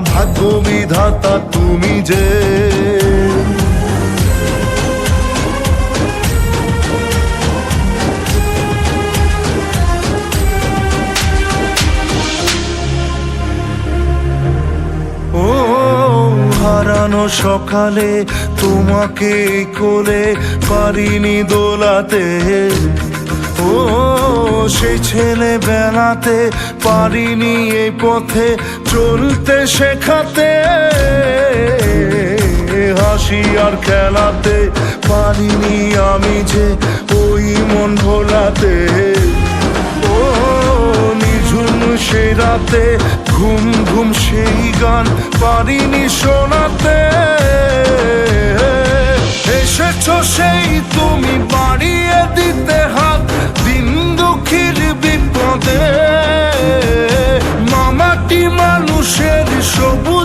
ভাগ্য বিধাতা তুমি যে। হারানো সকালে তোমাকে কোলে পারিনি দোলাতে। ও, সেই ছেলে বেলাতে পারিনি এই পথে চলতে শেখাতে। হাসি আর খেলাতে পারিনি আমি যে ওই মন ভোলাতে। ও, নিঝুম সে রাতে ঘুম ঘুম সেই গান পারিনি শোনাতে। এসেছ সেই তুমি বাড়িয়ে